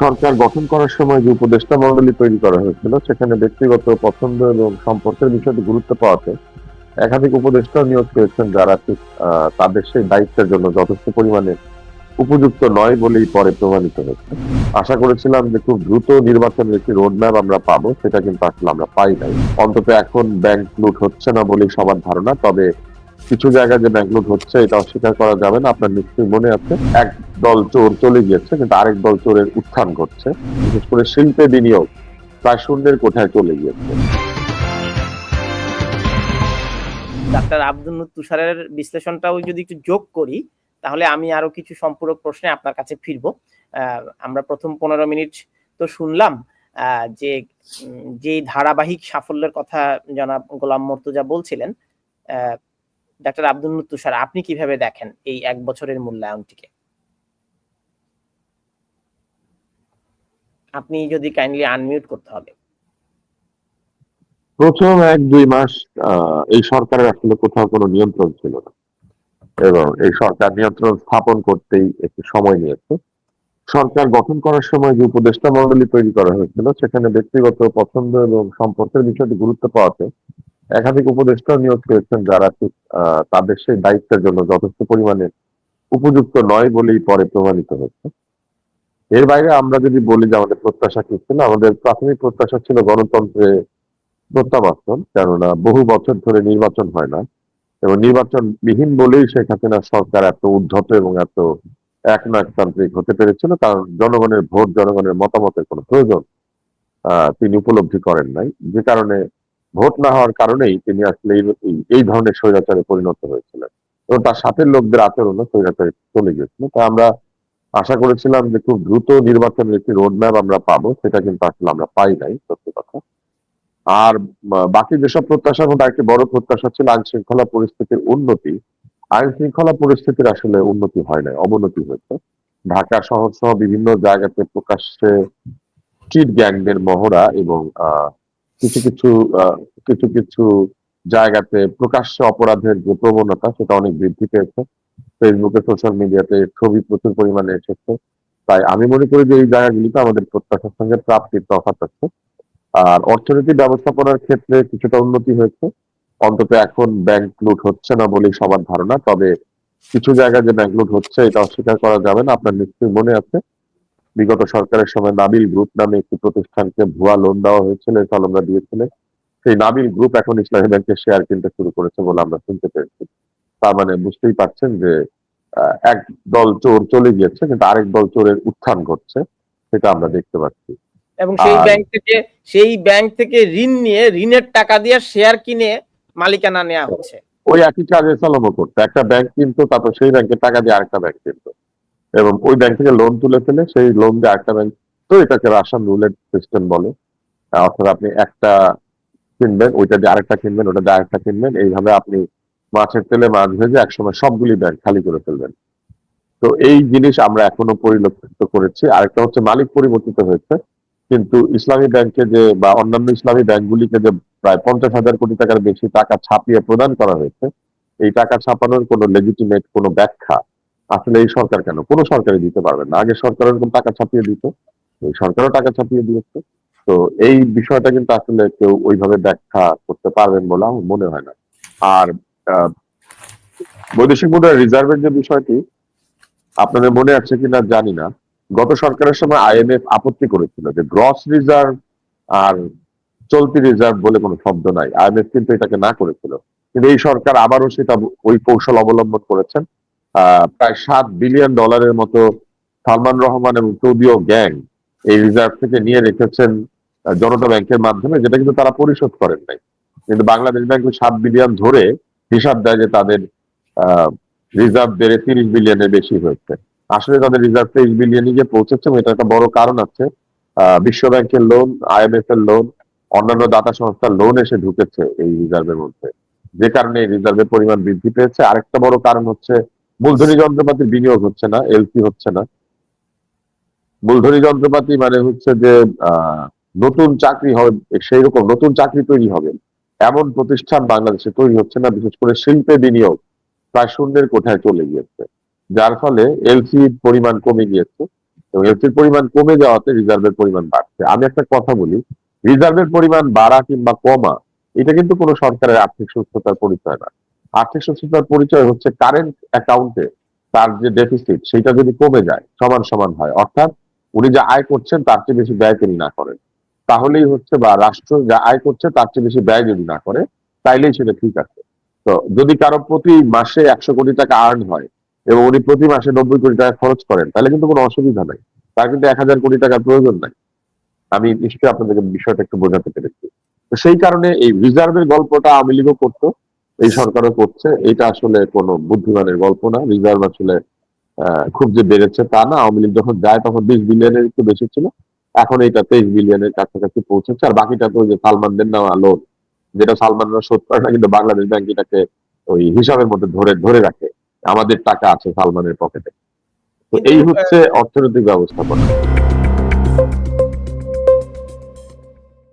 সরকার গঠন করার সময় যে উপদেষ্টা মন্ডলী তৈরি করা হয়েছিল, সেখানে ব্যক্তিগত পছন্দ এবং সম্পর্কের বিষয়টি গুরুত্ব পাওয়াতে একাধিক উপদেষ্টা নিয়োগ পেয়েছেন যারা তাদের সেই দায়িত্বের জন্য যথেষ্ট পরিমাণে উপযুক্ত নয় বলেই পরে প্রমাণিত হয়েছে। আশা করেছিলাম যে খুব দ্রুত নির্বাচনের একটি রোডম্যাপ আমরা পাবো, সেটা কিন্তু আসলে আমরা পাই নাই। অন্তত এখন ব্যাংক লুট হচ্ছে না বলেই সবার ধারণা, তবে কিছু জায়গায় যে ব্যাংক লুট হচ্ছে, এটা অস্বীকার করা যাবে না। আপনার নিশ্চয়ই মনে আছে, এক দল চোর চলে গিয়েছে, কিন্তু আরেক দল চোরের উত্থান ঘটছে। বিশেষ করে শিল্পে বিনিয়োগ প্রায় শূন্যের কোঠায় চলে গিয়েছে। ডাক্তার আব্দুল তুষারের বিশ্লেষণটাও যদি একটু যোগ করি, তাহলে আমি আরও কিছু সম্পূরক প্রশ্নে আপনার কাছে ফিরবো। আমরা প্রথম পনেরো মিনিট তো শুনলাম যে যে ধারাবাহিক সাফল্যের কথা জনাব গোলাম মর্তুজা বলছিলেন ডাক্তার আব্দুল তুষার, আপনি কীভাবে দেখেন এই এক বছরের মূল্যায়নটিকে? আপনি যদি কাইন্ডলি আনমিউট করতে হবে। প্রথম এক, দুই মাস এই সরকারের আসলে কোথাও কোনো নিয়ন্ত্রণ ছিল না। এবং এই সরকার নিয়ন্ত্রণ স্থাপন করতেই একটু সময় নিয়েছে। সরকার গঠন করার সময় যে উপদেষ্টা মন্ডলী তৈরি করা হয়েছিল, সেখানে ব্যক্তিগত পছন্দ এবং সম্পর্কের বিষয়টি গুরুত্ব পাওয়াতে একাধিক উপদেষ্টা নিয়োগ করেছেন যারা ঠিক তাদের সেই দায়িত্বের জন্য যথেষ্ট পরিমাণে উপযুক্ত নয় বলেই পরে প্রমাণিত হচ্ছে। এর বাইরে আমরা যদি বলি যে আমাদের প্রত্যাশা কি ছিল, আমাদের প্রাথমিক প্রত্যাশা ছিল গণতন্ত্রে প্রত্যাবর্তন, কেননা বহু বছর ধরে নির্বাচন হয় না। এবং নির্বাচন বিহীন বলেই শেখ হাসিনার সরকার এত উদ্ধত এবং এত একনায়কতান্ত্রিক হতে পেরেছিল, কারণ জনগণের ভোট, জনগণের মতামতের কোনো প্রয়োজন তিনি উপলব্ধি করেন নাই। যে কারণে ভোট না হওয়ার কারণেই তিনি আসলে এই- ধরনের স্বৈরাচারে পরিণত হয়েছিলেন। এবং তার সাথে লোকদের আচরণও স্বৈরাচারে চলে গিয়েছিল। তাই আমরা আশা করেছিলাম যে খুব দ্রুত নির্বাচনের একটি রোডম্যাপ আমরা পাবো সেটা কিন্তু আসলে আমরা পাই নাই সত্যি কথা। আর বাকি যেসব প্রত্যাশার মধ্যে একটি বড় প্রত্যাশা ছিল আইন শৃঙ্খলা পরিস্থিতির উন্নতি। আইন শৃঙ্খলা পরিস্থিতির আসলে উন্নতি হয় নাই অবনতি হয়েছে। ঢাকা শহর সহ বিভিন্ন জায়গাতে প্রকাশ্যে স্ট্রিট গ্যাংদের মহড়া এবং আহ, কিছু কিছু কিছু কিছু জায়গাতে প্রকাশ্য অপরাধের যে প্রবণতা সেটা অনেক বৃদ্ধি পেয়েছে। ফেসবুকে সোশ্যাল মিডিয়াতে ছবি প্রচুর পরিমাণে এসেছে। তাই আমি মনে করি যে এই জায়গাগুলিতে আমাদের প্রত্যাশার সঙ্গে প্রাপ্তির তফাৎ আছে। আর অর্থনীতি ব্যবস্থাপনার ক্ষেত্রে কিছুটা উন্নতি হয়েছে। অন্তত এখন ব্যাংক লুট হচ্ছে না বলেই সবার ধারণা। তবে কিছু জায়গায় যে ব্যাংক লুট হচ্ছে, এটা অস্বীকার করা যাবে না। আপনার নিশ্চয়ই মনে আছে। বিগত সরকারের সময় নাবিল গ্রুপ নামে একটি প্রতিষ্ঠানকে ভুয়া লোন দেওয়া হয়েছিল এই আমরা দিয়েছিলেন সেই নাবিল গ্রুপ এখন ইসলামী ব্যাংকের শেয়ার কিনতে শুরু করেছে বলে আমরা শুনতে পেরেছি তার মানে বুঝতেই পারছেন যে এক দল চোর চলে গিয়েছে কিন্তু আরেক দল চোরের উত্থান ঘটছে সেটা আমরা দেখতে পাচ্ছি। এবং সেই ব্যাংক থেকে সেই ব্যাংক থেকে ঋণ নিয়ে ঋণের টাকা দিয়ে শেয়ার কিনে মালিকানা নেওয়া হচ্ছে। ওই একই কাজ এসালামও করতো। একটা ব্যাংক কিন্তু তারপর সেই ব্যাংকের টাকা দিয়ে আরেকটা ব্যাংক কিনতো। এবং ওই ব্যাংক থেকে লোন তুলে ফেলে, সেই লোন দিয়ে আরেকটা ব্যাংক তো এটাকে রাশান রুলেট সিস্টেম বলে। অর্থাৎ আপনি একটা কিনবেন, ওইটা দিয়ে আরেকটা কিনবেন ওটা দিয়ে আরেকটা কিনবেন। এইভাবে আপনি মাছের তেলে মাছ ভেজে একসময় সবগুলি ব্যাংক খালি করে ফেলবেন। তো এই জিনিস আমরা এখনও পরিলক্ষিত করেছি। আরেকটা হচ্ছে মালিক পরিবর্তিত হয়েছে। কিন্তু ইসলামী ব্যাংকে যে বা অন্যান্য ইসলামী ব্যাংকগুলিকে যে প্রায় পঞ্চাশ হাজার কোটি টাকার বেশি টাকা ছাপিয়ে প্রদান করা হয়েছে, এই টাকা ছাপানোর কোনো লেজিটিমেট কোনো ব্যাখ্যা আসলে এই সরকার কেন? কোনো সরকারই দিতে পারবে না। আগে সরকার এরকম টাকা ছাপিয়ে দিত। এই সরকারও টাকা ছাপিয়ে দিয়েছে। তো এই বিষয়টা কিন্তু আসলে কেউ ওইভাবে ব্যাখ্যা করতে পারবেন বলে আমার মনে হয় না। আর বৈদেশিক মুদ্রা রিজার্ভের যে বিষয়টি, আপনাদের মনে আছে কিনা জানি না। গত সরকারের সময় আইএমএফ আপত্তি করেছিল যে গ্রস রিজার্ভ আর চলতি রিজার্ভ বলে কোনো শব্দ নাই। আইএমএফ কিন্তু এটাকে না করেছিল। কিন্তু এই সরকার আবারও সেটা ওই কৌশল অবলম্বন করেছেন। প্রায় সাত বিলিয়ন ডলারের মতো সালমান রহমান এবং চৌদিও গ্যাং এই রিজার্ভ থেকে নিয়ে রেখেছেন জনতা ব্যাংকের মাধ্যমে, যেটা কিন্তু তারা পরিশোধ করেন নাই। কিন্তু বাংলাদেশ ব্যাংক সাত বিলিয়ন ধরে হিসাব দেয় যে তাদের রিজার্ভ বেড়ে তিরিশ বিলিয়নের বেশি হয়েছে। আসলে তাদের রিজার্ভ তেইশ বিলিয়নে গিয়ে পৌঁছেছে এটা একটা বড় কারণ আছে। বিশ্ব ব্যাংকের লোন আইএমএফ এর লোন অন্যান্য দাতা সংস্থার লোন এসে ঢুকেছে এই রিজার্ভের মধ্যে। যে কারণে এই রিজার্ভের পরিমাণ বৃদ্ধি পেয়েছে। আরেকটা বড় কারণ হচ্ছে মূলধনী যন্ত্রপাতির বিনিয়োগ হচ্ছে না এলসি হচ্ছে না। মূলধনী যন্ত্রপাতি মানে হচ্ছে যে নতুন চাকরি হবে, সেই রকম নতুন চাকরি তৈরি হবে। এমন প্রতিষ্ঠান বাংলাদেশে তৈরি হচ্ছে না, বিশেষ করে শিল্পে বিনিয়োগ প্রায় শূন্যের কোঠায় চলে গিয়েছে। যার ফলে এলসি পরিমাণ কমে গিয়েছে এবং এলসির পরিমাণ কমে যাওয়াতে রিজার্ভের পরিমাণ বাড়ছে। আমি একটা কথা বলি, রিজার্ভের পরিমাণ বাড়া কিংবা কমা, এটা কিন্তু কোনো সরকারের আর্থিক সুস্থতার পরিচয় না। আর্থিক সুস্থতার পরিচয় হচ্ছে কারেন্ট অ্যাকাউন্টে তার যে ডেফিসিট সেটা যদি কমে যায়, সমান সমান হয়, অর্থাৎ উনি যা আয় করছেন তার চেয়ে বেশি ব্যয় তিনি না করেন। তাহলেই হচ্ছে বা রাষ্ট্র যা আয় করছে তার চেয়ে বেশি ব্যয় যদি না করে, তাইলেই সেটা ঠিক আছে। তো যদি কারও প্রতি মাসে একশো কোটি টাকা আর্ন হয় এবং উনি প্রতি মাসে নব্বই কোটি টাকা খরচ করেন, তাহলে কিন্তু কোনো অসুবিধা নাই। তার কিন্তু এক হাজার কোটি টাকার প্রয়োজন নাই। আমি নিশ্চয়ই আপনাদেরকে বিষয়টা একটু বোঝাতে পেরেছি। তো সেই কারণে এই রিজার্ভের গল্পটা আওয়ামী লীগও করতো। এই সরকারও করছে। এটা আসলে কোনো বুদ্ধিমানের গল্প না। রিজার্ভ আসলে খুব যে বেড়েছে তা না। আওয়ামী লীগ যখন যায় তখন বিশ বিলিয়নের একটু বেশি ছিল। এখন এটা তেইশ বিলিয়নের কাছাকাছি পৌঁছেছে। আর বাকিটা তো ওই যে সালমানদের নেওয়া লোন যেটা সালমানরা শোধ করে না কিন্তু বাংলাদেশ ব্যাংক এটাকে ওই হিসাবের মধ্যে ধরে ধরে রাখে। আমাদের টাকা আছে সালমানের পকেটে। তো এই হচ্ছে অর্থনৈতিক ব্যবস্থাপনা।